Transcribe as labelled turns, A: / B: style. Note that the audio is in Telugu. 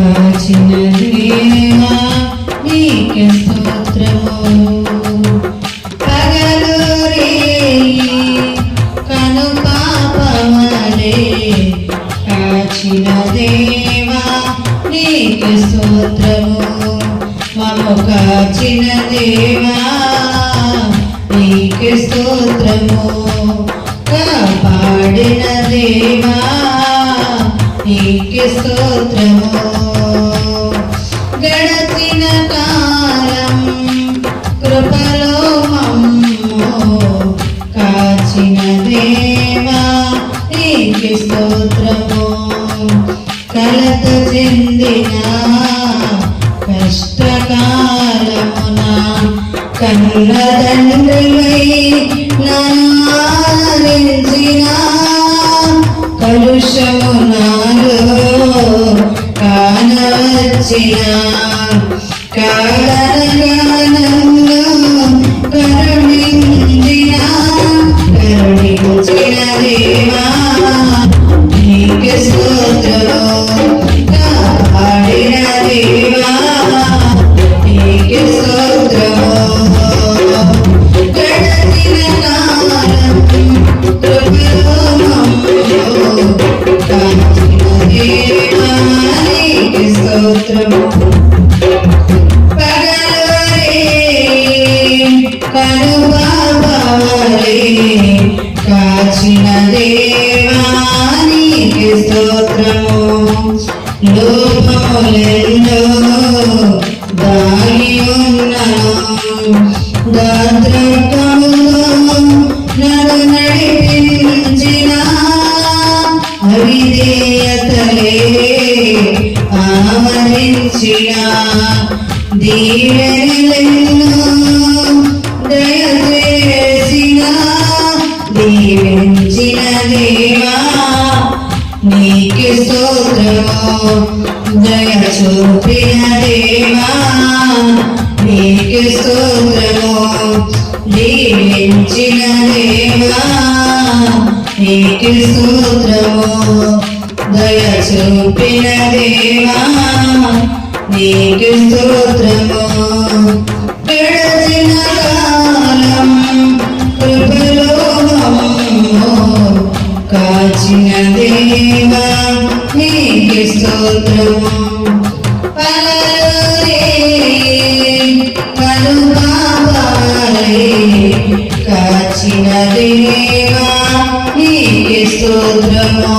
A: కాచిన దేవా నీకే స్తోత్రము పగలు కను పాపమలే కాచిన దేవా నీకే స్తోత్రము మము కాచిన దేవా నీకే స్తోత్రము కాపాడిన దేవా నీకే స్తోత్రము దేవా నీకే స్తోత్రము కలత చెందిన కష్టకాలమున కనుల తండ్రివై నారించిన కలుషము నాలో కానవచ్చిన కారణగానంలో కరుణించిన స్తోత్రము. పగలవరే కనుబావరే కాచిన దేవానికి స్తోత్రము లోపములెందో ఆవరించిన దీవెనలెన్నో దయచేసిన దీవించిన దేవా నీకు స్తోత్రము దయ చూపిన దేవా నీకు స్తోత్రము దీవించిన దేవా నీకు స్తోత్రము దయ చూపిన దేవా. నీకు స్తోత్రము. గడచిన కాలం కృపలో మమ్ము కాచిన దేవా నీకు స్తోత్రము. పలరే కనుబాలే కాచిన దేవా నీకు స్తోత్రము.